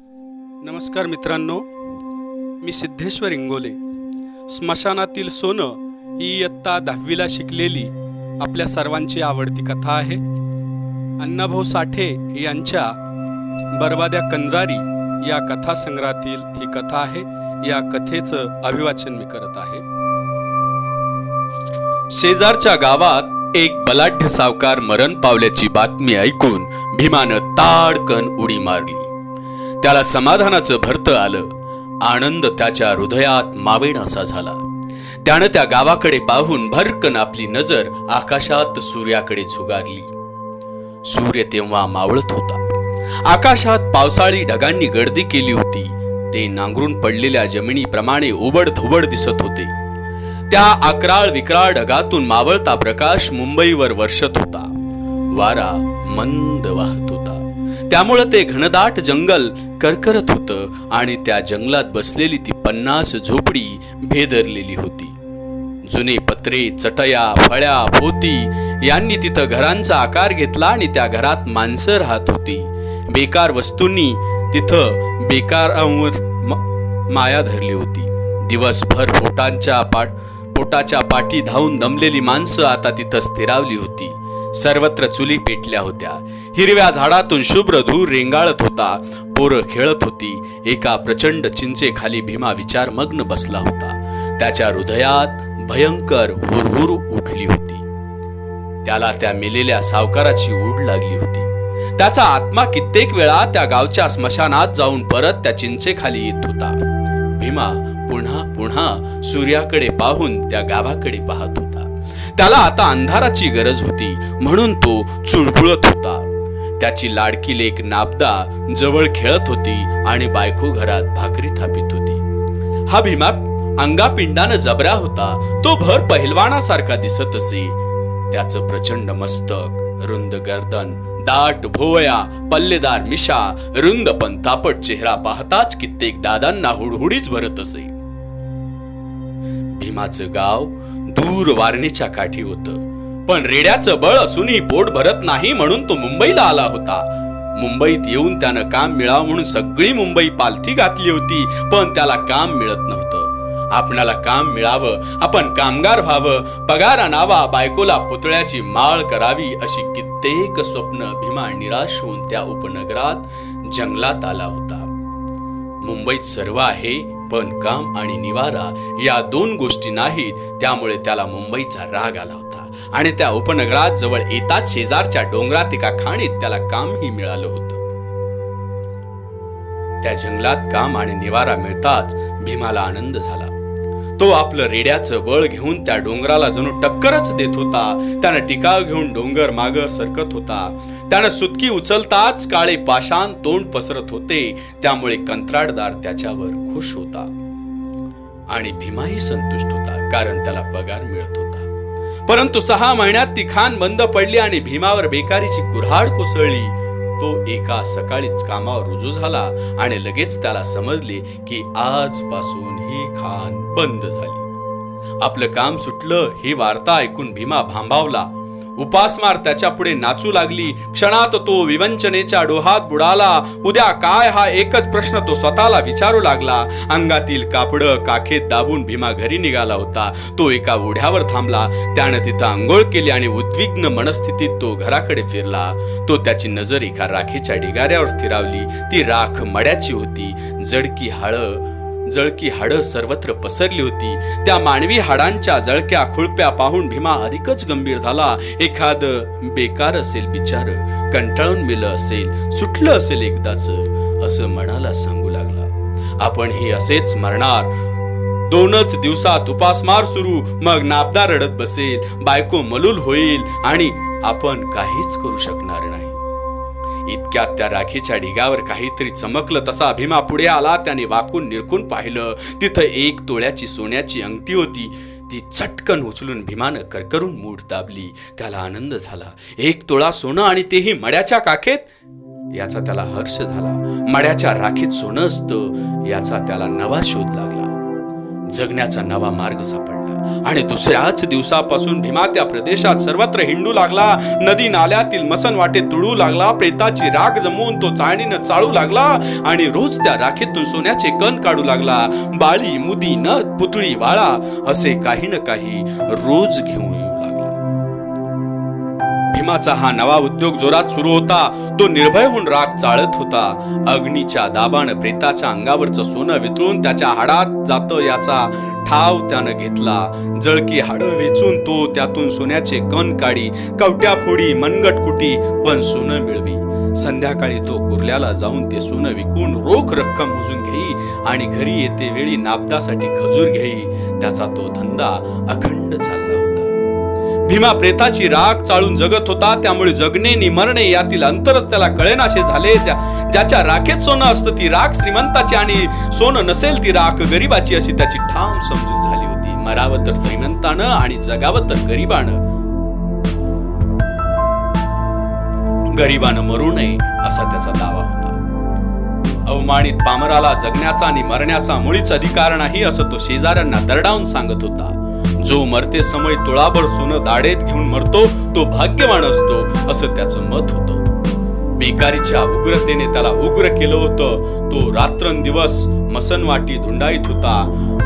नमस्कार मित्रांनो मी सिद्धेश्वर इंगोले. स्मशानातील सोनं ही इयत्ता दहावीला शिकलेली आपल्या सर्वांची आवडती कथा आहे. अण्णाभाऊ साठे यांच्या बरवाद्या कंजारी या कथासंग्रहातील ही कथा आहे. या कथेचं अभिवाचन मी करत आहे. शेजारच्या गावात एक बलाढ्य सावकार मरण पावल्याची बातमी ऐकून भीमानं ताडकन उडी मारली. त्याला समाधानाचं भरत आलं. आनंद त्याच्या हृदयात मावेनासा झाला. त्यानं त्या गावाकडे पाहून भरकन आपली नजर आकाशात सूर्याकडे झुगारली. सूर्य तेव्हा मावळत होता. आकाशात पावसाळी ढगांनी गर्दी केली होती. ते नांगरून पडलेल्या जमिनीप्रमाणे ओबड धुबड दिसत होते. त्या अकराळ विकराळ ढगातून मावळता प्रकाश मुंबईवर वर्षत होता. वारा मंद वाहत होता. त्यामुळं ते घनदाट जंगल करकरत होतं आणि त्या जंगलात बसलेली ती पन्नास झोपडी भेदरलेली होती. जुने पत्रे चटया फळ्या पोती यांनी तिथं घरांचा आकार घेतला आणि त्या घरात माणसं राहत होती. बेकार वस्तूंनी तिथं बेकारांवर माया धरली होती. दिवसभर पोटांच्या पाठ पोटाच्या पाठी धावून दमलेली माणसं आता तिथं स्थिरावली होती. सर्वत्र चुली पेटल्या होत्या. हिरव्या झाडातून शुभ्र धूर रेंगाळत होता. पोरं खेळत होती. एका प्रचंड चिंचेखाली भीमा विचारमग्न बसला होता. त्याच्या हृदयात भयंकर हुरहुर उठली होती. त्याला त्या मेलेल्या सावकाराची ओढ लागली होती. त्याचा आत्मा कित्येक वेळा त्या गावच्या स्मशानात जाऊन परत त्या चिंचेखाली येत होता. भीमा पुन्हा पुन्हा सूर्याकडे पाहून त्या गावाकडे पाहत होता. त्याला आता अंधाराची गरज होती. म्हणून तो चुळबुळत होता. त्याची लाडकी लेक नाबदा जवळ खेळत होती आणि बायको घरात भाकरी थापित होती. हा भीमा अंगापिंडानं जबरा होता. तो भर पहिलवानासारखा दिसत असे. त्याचं प्रचंड मस्तक रुंद गर्दन दाट भोवया पल्लेदार मिशा रुंद पण तापट चेहरा पाहताच कित्येक दादांना हुडहुडीच भरत असे. भीमाचं गाव दूर वारणीच्या काठी होतं. पण रेड्याचं बळ असूनही पोट भरत नाही म्हणून तो मुंबईला आला होता. मुंबईत येऊन त्यानं काम मिळावं म्हणून सगळी मुंबई पालथी घातली होती पण त्याला काम मिळत नव्हतं. आपणाला काम मिळावं आपण कामगार व्हावं पगार आणावा बायकोला पुतळ्याची माळ करावी अशी कित्येक स्वप्न भीमा निराश होऊन त्या उपनगरात जंगलात आला होता. मुंबईत सर्व आहे पण काम आणि निवारा या दोन गोष्टी नाहीत त्यामुळे त्याला मुंबईचा राग आला होता. आणि त्या उपनगरात जवळ येताच शेजारच्या डोंगरात एका खाणीत त्याला कामही मिळालं होतं. त्या जंगलात काम आणि निवारा मिळताच भीमाला आनंद झाला. तो आपलं रेड्याचं बळ घेऊन त्या डोंगराला जणू टक्करच देत होता. त्यानं टिकाव घेऊन डोंगर माग सरकत होता. त्यानं सुतकी उचलताच काळे पाषाण तोंड पसरत होते. त्यामुळे कंत्राटदार त्याच्यावर खुश होता. आणि भीमाही संतुष्ट होता कारण त्याला पगार मिळत होता. परंतु सहा महिन्यात ती खान बंद पडली आणि भीमावर बेकारीची कुऱ्हाड कोसळली. तो एका सकाळीच कामावर रुजू झाला आणि लगेच त्याला समजले की आजपासून ही खान बंद झाली. आपलं काम सुटलं ही वार्ता ऐकून भीमा भांबावला. उपासमार त्याच्या पुढे नाचू लागली. क्षणात तो विवंचनेच्या डोहात बुडाला. उद्या काय हा एकच प्रश्न तो स्वतःला विचारू लागला. अंगातील कापड काखेत दाबून भीमा घरी निघाला होता. तो एका ओढ्यावर थांबला. त्यानं तिथं आंघोळ केली आणि उद्विग्न मनस्थितीत तो घराकडे फिरला. तो त्याची नजर एका राखीच्या ढिगाऱ्यावर स्थिरावली. ती राख मड्याची होती. जडकी हाळं जळकी हाडं सर्वत्र पसरली होती. त्या मानवी हाडांच्या जळक्या खुळप्या पाहून भीमा अधिकच गंभीर झाला. एखाद बेकार असेल बिचार कंटाळून मेलं असेल सुटलं असेल एकदाच असं मनाला सांगू लागला. आपण हे असेच मरणार. दोनच दिवसात उपासमार सुरू. मग नाबदा रडत बसेल बायको मलूल होईल आणि आपण काहीच करू शकणार नाही. इतक्यात त्या राखीच्या ढिगावर काहीतरी चमकलं तसा भीमा पुढे आला त्याने वाकून निरखून पाहिलं. तिथं एक तोळ्याची सोन्याची अंगठी होती. ती चटकन उचलून भीमानं करकरून मूठ दाबली. त्याला आनंद झाला. एक तोळा सोनं आणि तेही मड्याच्या काखेत? याचा त्याला हर्ष झाला. मड्याच्या राखीत सोनं असतं याचा त्याला नवा शोध लागला. जगण्याचा नवा मार्ग सापडला. आणि दुसऱ्याच दिवसापासून भीमा त्या प्रदेशात सर्वत्र हिंडू लागला. नदी नाल्यातील मसन वाटे तुडू लागला. प्रेताची राग जमवून तो चाळणीनं चाळू लागला आणि रोज त्या राखेतून सोन्याचे कण काढू लागला. बाळी मुदी नद पुतळी वाळा असे काही न काही रोज घेऊन येऊ लागला. भीमाचा हा नवा उद्योग जोरात सुरू होता. तो निर्भय होऊन राग चाळत होता. अग्नीच्या दाबानं प्रेताच्या अंगावरचं सोनं वितळून त्याच्या हाडात जात याचा ठाव त्यानं घेतला. जळकी हाडं वेचून तो त्यातून सोन्याचे कण काढी कवट्या फोडी मनगट कुटी पण सोनं मिळवी. संध्याकाळी तो कुर्ल्याला जाऊन ते सोनं विकून रोख रक्कम मोजून घेई आणि घरी येते वेळी नापदासाठी खजूर घेई. त्याचा तो धंदा अखंड चालला होता. भीमा प्रेताची राग चाळून जगत होता त्यामुळे जगणे नि मरणे यातील अंतरच त्याला कळेनाशे झाले. ज्या- ज्याच्या राखेत सोनं असतं ती राख श्रीमंताची आणि सोनं नसेल ती राख गरिबाची अशी त्याची ठाम समजूत झाली होती. मरावं तर श्रीमंतानं आणि जगावं तर गरिबानं. गरिबानं मरू नये असा त्याचा दावा होता. अवमानित पामराला जगण्याचा आणि मरण्याचा मुळीच अधिकार नाही असं तो शेजाऱ्यांना दरडावून सांगत होता. जो मरते समय तुळाभर सोनं दाडेत घेऊन मरतो तो भाग्यवान असतो असं त्याचं मत होतं. बेकारीच्या उग्रतेने त्याला उग्र केलं होतं. तो रात्रंदिवस मसनवाटी धुंडाईत होता.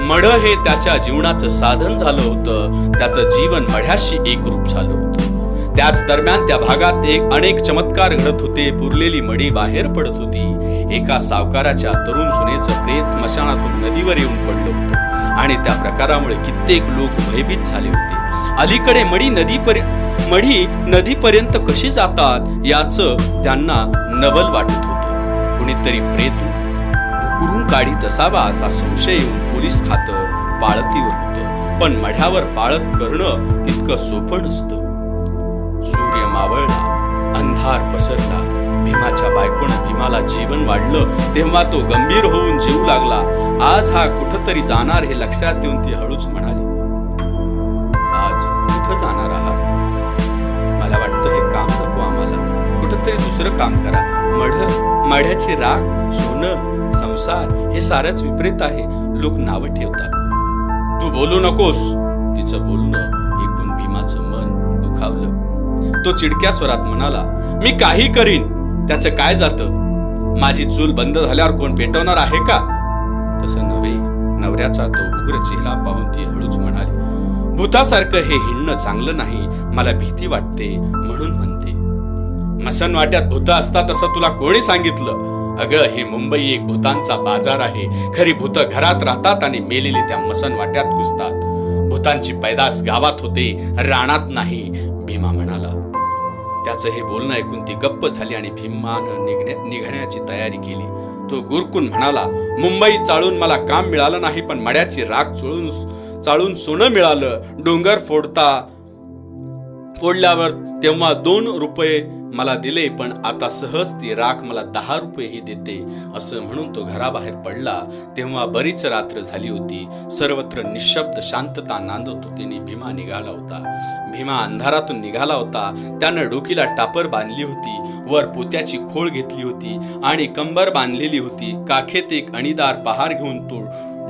मढ हे त्याच्या जीवनाचं साधन झालं होतं. त्याचं जीवन मढ्याशी एकरूप झालं होतं. त्याच दरम्यान त्या भागात एक अनेक चमत्कार घडत होते. पुरलेली मडी बाहेर पडत होती. एका सावकाराच्या तरुण सुनेचं प्रेत स्मशानातून नदीवर येऊन पडलं होतं. आणि त्या प्रकारामुळे कित्येक लोक भयभीत झाले होते. अलीकडे मडी नदीपर्यंत मढी नदीपर्यंत कशी जातात याच त्यांना नवल वाटत होतं. कुणीतरी प्रेत उकरून काढीत असावा असा संशय येऊन पोलीस खातं पाळतीवर होतं. पण मढ्यावर पाळत करणं तितकं सोपं नसतं. सूर्य मावळला अंधार पसरला भीमाच्या बायकोनं भीमाला जीवन वाढलं तेव्हा तो गंभीर होऊन जीव लागला. आज हा कुठंतरी जाणार हे लक्षात येऊन ती हळूच म्हणाली आज कुठं जाणार आहात? मला वाटतं हे काम नको आम्हाला. कुठंतरी दुसरं काम करा. मढ मढ्याची राग सोनं संसार हे सारच विपरीत आहे. लोक नावं ठेवतात. तू बोलू नकोस. तिचं बोलणं ऐकून भीमाचं मन दुखावलं. तो चिडक्या स्वरात म्हणाला मी काही करीन. त्याचं काय जातं? माझी चूल बंद झाल्यावर कोण पेटवणार आहे का? तसं नव्हे. नवऱ्याचा तो उग्र चेहरा पाहून ती हळूच म्हणाली भूतासारखं हे हिंडणं चांगलं नाही. मला भीती वाटते म्हणून म्हणते. मसन वाट्यात भूत असतात असं तुला कोणी सांगितलं? अगं हे मुंबई एक भूतांचा बाजार आहे. खरी भूत घरात राहतात आणि मेलेली त्या मसन वाट्यात घुसतात. भूतांची पैदास गावात होते. राणात नाही भीमा म्हणाला. त्याचं हे बोलणं ऐकून ती गप्प झाली आणि भीमानं निघण्या निघण्याची तयारी केली. तो गुरकून म्हणाला मुंबई चाळून मला काम मिळालं नाही पण मड्याची राख चोळून चाळून सोनं मिळालं. डोंगर फोडता फोडल्यावर तेव्हा दोन रुपये मला दिले पण आता सहज ती राख मला दहा रुपयेही देते असं म्हणून तो घराबाहेर पडला. तेव्हा बरीच रात्र झाली होती. सर्वत्र निशब्द शांतता नांदत होती भीमा निघाला होता. भीमा अंधारातून निघाला होता. त्यानं डोकीला टापर बांधली होती वर पोत्याची खोळ घेतली होती आणि कंबर बांधलेली होती. काखेत एक अणीदार पहार घेऊन तो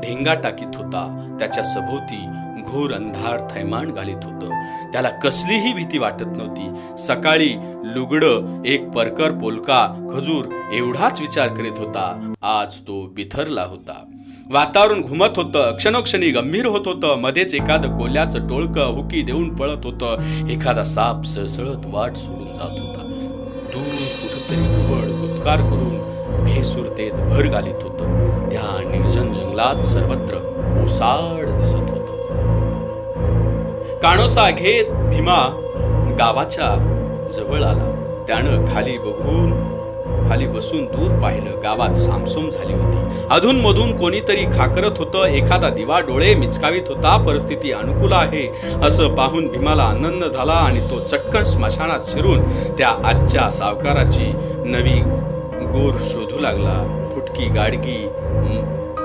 ढेंगा टाकीत होता. त्याच्या सभोवती घोर अंधार थैमान घालीत होतं. त्याला कसलीही भीती वाटत नव्हती. सकाळी लुगडं एक परकर पोलका खजूर एवढाच विचार करीत होता. आज तो बिथरला होता. वातावरण घुमत होतं क्षणोक्षणी गंभीर होत होतं. मध्येच एखादं कोल्याचं टोळकं हुकी देऊन पळत होतं. एखादा साप सळसळत वाट सोडून जात होता. दूर कुठंतरी उबड उत्कार करून भेसुरतेत भर घालीत होतं. त्या निर्जन जंगलात सर्वत्र ओसाड दिसत होतं. काणोसा घेत भीमा गावाच्या जवळ आला. त्यानं खाली बघून खाली बसून दूर पाहिलं. गावात सामसूम झाली होती. अधूनमधून कोणीतरी खाकरत होतं. एखादा दिवा डोळे मिचकावीत होता. परिस्थिती अनुकूल आहे असं पाहून भीमाला आनंद झाला आणि तो चक्कन स्मशानात शिरून त्या आजच्या सावकाराची नवी गोर शोधू लागला. फुटकी गाडगी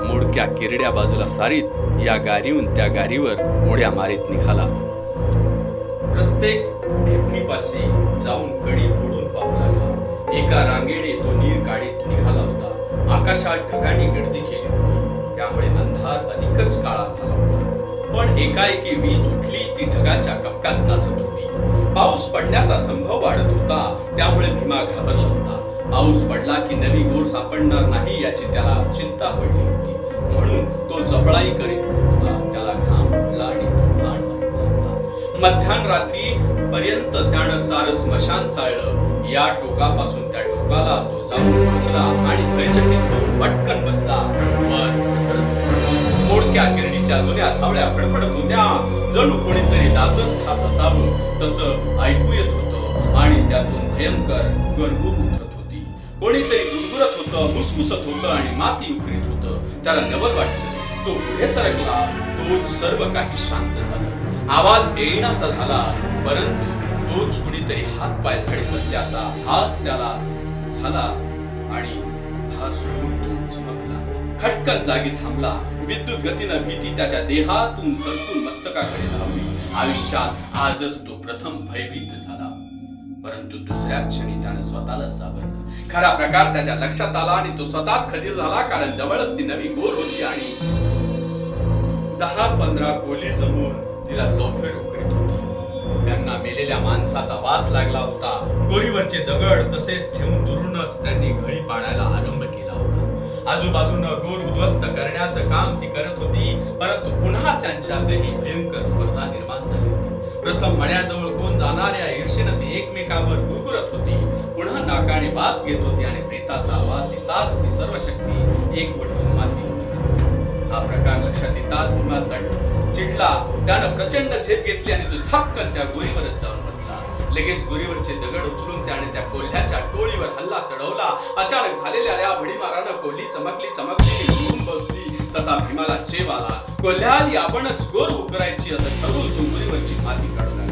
मोडक्या किरड्या बाजूला सारीत या गारीहून त्या गारीवर उड्या मारीत निघाला. प्रत्येक ढेपणीपाशी जाऊन कडी उडून पाहू लागला. एका रांगेने तो नीर काढीत निघाला होता. आकाशात ढगांनी गर्दी केली होती. त्यामुळे अंधार अधिकच काळा झाला होता. पण एकाएकी वीज उठली ती ढगाच्या कपटात नाचत होती. पाऊस पडण्याचा संभव वाढत होता त्यामुळे भीमा घाबरला होता. पाऊस पडला की नवी गोर सापडणार नाही याची त्याला चिंता पडली होती. म्हणून तो जबळाई करीत होता. त्याला घाम उठला आणि तो घाण होता. मध्यान रात्री पर्यंत त्यानं सार स्मशान चाळलं या टोकापासून त्या टोकाला तो जाऊन पोहोचला आणि भयचकित होऊन पटकन बसला. वर भरभरत मोडक्या किरणीच्या जुन्या धावळ्या फडफडत होत्या. जणू कोणीतरी दातच खात असावं तसं ऐकू येत होतं आणि त्यातून भयंकर गरगूर कोणीतरी गुरगुरत होतं मुसमुसत होतं आणि माती उकरीत होतं. त्याला नवल वाटलं. तो पुढे सरकला. तोच सर्व काही शांत झालं. आवाज येईनासा झाला. परंतु तोच कुणीतरी हात पाय झाडीत असल्याचा हास त्याला झाला आणि भास सोडून तो चमकला. खटकन जागी थांबला. विद्युत गतीनं भीती त्याच्या देहातून सरकून मस्तकाकडे धावली. आयुष्यात आजच तो प्रथम भयभीत झाला. परंतु दुसऱ्या क्षणी त्यानं स्वतःला सावरलं. खरा प्रकार त्याच्या लक्षात आला आणि तो स्वतःच खजील झाला कारण जवळच ती नवी गोर होती आणि दहा पंधरा गोली जमून तिला चौफेर उकरीत होती. त्यांना मेलेल्या माणसाचा वास लागला होता. गोरीवरचे दगड तसेच ठेवून दुरूनच त्यांनी घळी पाडायला आरंभ केला होता. आजूबाजूनं गोर उद्ध्वस्त करण्याचं काम ती करत होती परंतु पुन्हा त्यांच्यातही भयंकर स्पर्धा निर्माण झाली होती. प्रथम मण्याजवळ घेऊन जाणाऱ्या ईर्षेनं ती एकमेकांवर गुरगुरत होती. पुन्हा नाकाने वास घेत होती आणि प्रेताचा वास येताच ती सर्व शक्ती एकवटून माती हा प्रकार लक्षात येताच भीमा चढला. चिडला. त्यानं प्रचंड झेप घेतली आणि तो छपकन त्या गोरीवरच जाऊन बसला. लगेच गोरीवरचे दगड उचलून त्याने त्या कोल्ह्याच्या टोळीवर हल्ला चढवला. अचानक झालेल्या या भडीमारानं कोल्ही चमकली चमकली बसली. तसा भीमाला चेव आला. कोल्ह्याआधी आपणच गोर उकरायची असं ठरवून तो गोरीवरची माती काढला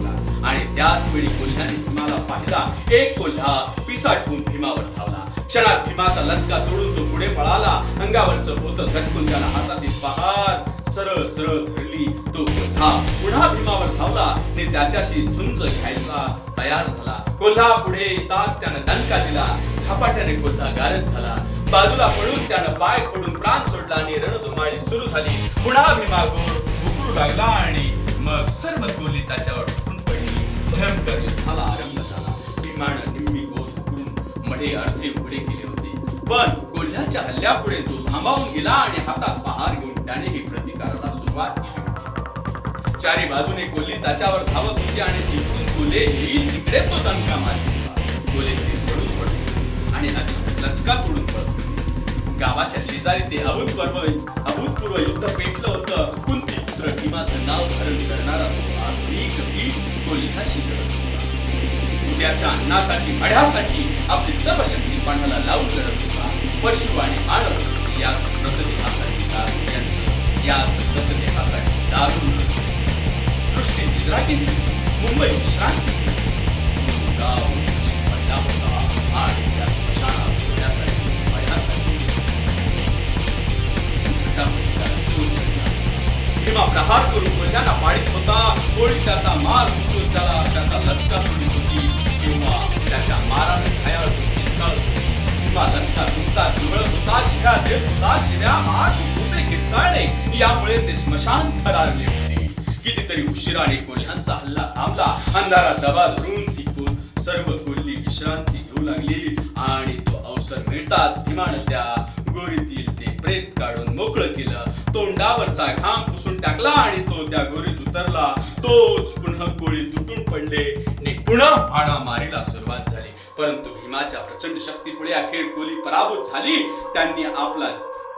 आणि त्याच वेळी कोल्ह्याने भीमाला पाहिला. एक कोल्हा पिसाठून भीमावर धावला. क्षणात भीमाचा लचका तोडून तो पुढे पळाला. अंगावरचं भूत झटकून त्याला हातातील पहार सरळ सरळ धरली. तो कोल्हा पुन्हा भीमावर धावला. आणि त्याच्याशी झुंज घ्यायला तयार झाला. कोल्हा पुढे येताच त्यानं दणका दिला. झपाट्याने कोल्हा गारद झाला. बाजूला पळून त्यानं पाय फोडून प्राण सोडला आणि रणधुमाळी सुरू झाली. पुन्हा भीमा गोर उकरू लागला आणि मग सर्व गोली त्याच्यावर भयंकर युद्धाला आरंभ झाला. भीमानं निम्मी गोर उकरून मढे अर्धे उघडे केले होते. पण कोल्ह्याच्या हल्ल्यापुढे तो थांबावून गेला आणि हातात पहार घेऊन त्यानेही प्रतिकाराला सुरुवात केली. चारी बाजूने कोल्ही त्याच्यावर धावत होती आणि जिंकून कोले येईल तिकडे तो दणका मारला कोले ते पडून पडले आणि अचानक लचका तोडून पडत गावाच्या शेजारी ते अभूतपूर्व अभूतपूर्व युद्ध पेटलं होतं. कुंती पुत्र भीमाचं नाव धारण करणारा तो आधुनिक भीम कोल्ह्याशी लढत होता उद्याच्या अन्नासाठी मढ्यासाठी आपली सर्व शक्ती पाण्याला लावून लढत होता. पशु आणि मानव याच मृतदेहासाठी दारू यांचं याच मृतदेहासाठी दारू लढत होते. सृष्टी निद्रागी मुंबई विश्रांती गाव उंचीत पडला होता. आणि त्या स्मशानात सोडण्यासाठी मढ्यासाठी झटापटी जोर चढला भीमा प्रहार करून कोल्ह्यांना पाडीत होता. कोळी त्याचा मार त्याला त्याचा लचका तोडीत होती. किंवा त्याच्या माराने घायाळ होती. चळत किंवा लचका तुटता झुळत होता शिव्या देत होता शिव्या मार तुमचे किंचाळणे यामुळे ते स्मशान थरारले होते. कितीतरी उशिराने कोल्ह्यांचा हल्ला थांबला. अंधारात दबा धरून ती को- सर्व कोल्ही विश्रांती घेऊ लागली. आणि तो अवसर मिळताच भीमानं त्या गोरीतील ते प्रेत काढून मोकळं केलं. तोंडावरचा घाम पुसून टाकला आणि तो त्या गोरीत उतरला. तोच पुन्हा गोळी तुटून पडले. आणि पुन्हा हाणामारीला सुरुवात झाली. परंतु भीमाच्या प्रचंड शक्तीपुढे अखेर कोली पराभूत झाली. त्यांनी आपला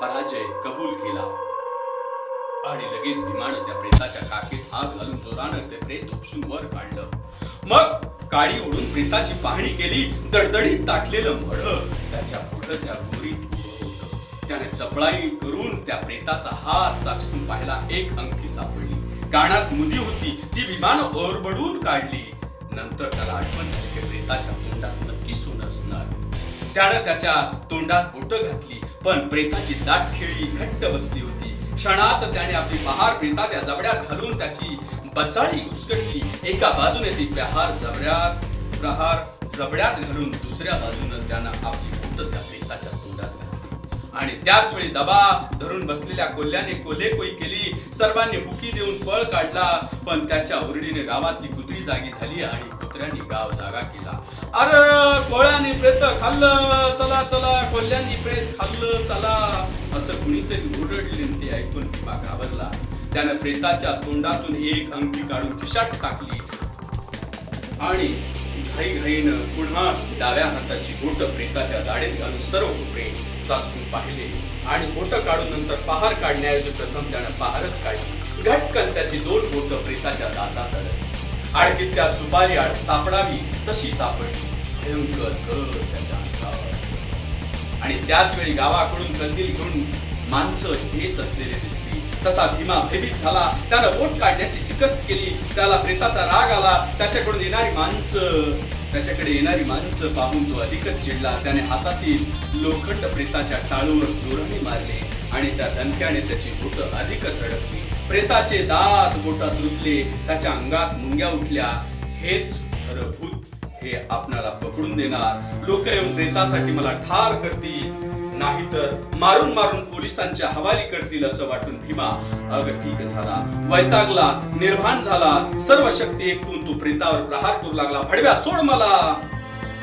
पराजय कबूल केला. आणि लगेच भीमानं त्या प्रेताच्या काखेत हात घालून जोरानं ते प्रेत उपसून वर काढलं. मग काळी ओढून प्रेताची पाहणी केली. दडदडीत ताटलेलं मढ. त्याच्या पुढं त्या गोरीत त्याने चपळाई करून त्या प्रेताचा हात चाचपून पाहिला एक अंगठी सापडली. कानात मुदी होती ती विमान ओरबडून काढली. नंतर त्याला आठवण झाली की प्रेताच्या तोंडात नक्की सोनं असणार. त्यानं त्याच्या तोंडात बोट घातली पण प्रेताची दाट खेळी घट्ट बसली होती. क्षणात त्याने आपली बहार प्रेताच्या जबड्यात घालून त्याची बचाळी उचकटली एका बाजूने ती प्रहार जबड्यात प्रहार जबड्यात घालून दुसऱ्या बाजूने त्यानं आपली बोट त्या प्रेताच्या आणि त्याच वेळी दबा धरून बसलेल्या कोल्ह्याने कोल्हेकोई केली. सर्वांनी हुकी देऊन पळ काढला. पण त्याच्या ओरडीने गावातली कुत्री जागी झाली आणि कुत्र्यांनी गाव जागा केला. अरे कोळ्याने प्रेत खाल्लं. चला चला कोल्ह्यांनी प्रेत खाल्लं. चला. असं कुणीतरी ओरडले ते ऐकून भीमा घाबरला. त्यानं प्रेताच्या तोंडातून एक अंगठी काढून खिशात टाकली. आणि घाईघाईनं पुन्हा डाव्या हाताची बोट प्रेताच्या दाढेत घालून सर्व कुत्रे चाचून पाहिले आणि बोट काढून नंतर पहार काढण्याऐवजी प्रथम त्यानं पहारच काढली. घटकन त्याची दोन बोट प्रेताच्या दातात अडकली. आणखी त्या सुपारी आड सापडावी तशी सापडली. भयंकर कळ त्याच्या अंगावर आणि त्याच वेळी गावाकडून कंदील घेऊन माणसं येत असलेले दिसले. तसा भीमा भयभीत झाला. त्यानं बोट काढण्याची शिकस्त केली. त्याला प्रेताचा राग आला. त्याच्याकडून येणारी माणसं त्याच्याकडे येणारी माणसं पाहून तो अधिकच चिडला. त्याने हातातील लोखंड प्रेताच्या टाळूवर जोराने मारले आणि त्या धनक्याने त्याची बोट अधिकच अडकली. प्रेताचे दात बोटात रुतले. त्याच्या अंगात मुंग्या उठल्या. हेच खरं भूत. हे आपणाला पकडून देणार. लोक येऊन रेतासाठी मला ठार करतील. नाहीतर मारून मारून पोलिसांच्या हवाली करतील असं वाटून भीमा अगतिक झाला. वैतागला निर्भाण झाला. सर्व शक्ती एकूण तो प्रेतावर प्रहार करू लागला. भडव्या सोड मला.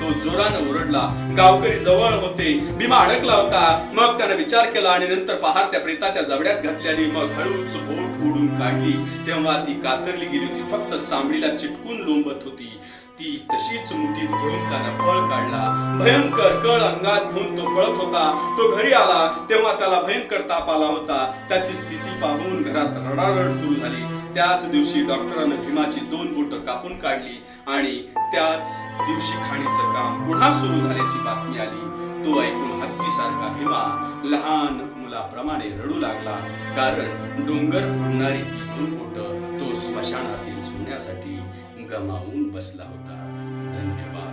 तो जोरानं ओरडला. गावकरी जवळ होते. भीमा अडकला होता. मग त्यानं विचार केला आणि नंतर पहार त्या प्रेताच्या जबड्यात घातल्याने मग हळूच बोट ओढून काढली. तेव्हा ती कातरली गेली होती. फक्त चांबडीला चिटकून लोंबत होती. ती तशीच मुठीत घेऊन त्यानं पळ काढला. भयंकर कळ अंगात घेऊन तो पळत होता. तो घरी आला तेव्हा त्याला भयंकर ताप आला होता. त्याची स्थिती पाहून घरात रडारड सुरू झाली. त्याच दिवशी डॉक्टरानं भीमाची दोन बोट कापून काढली आणि त्याच दिवशी खाणीचं काम पुन्हा सुरू झाल्याची बातमी आली. तो ऐकून हत्तीसारखा भीमा लहान मुलाप्रमाणे रडू लागला. कारण डोंगर फोडणारी ती दोन बोट तो स्मशानातील सोन्यासाठी गमावून बसला होता. धन्यवाद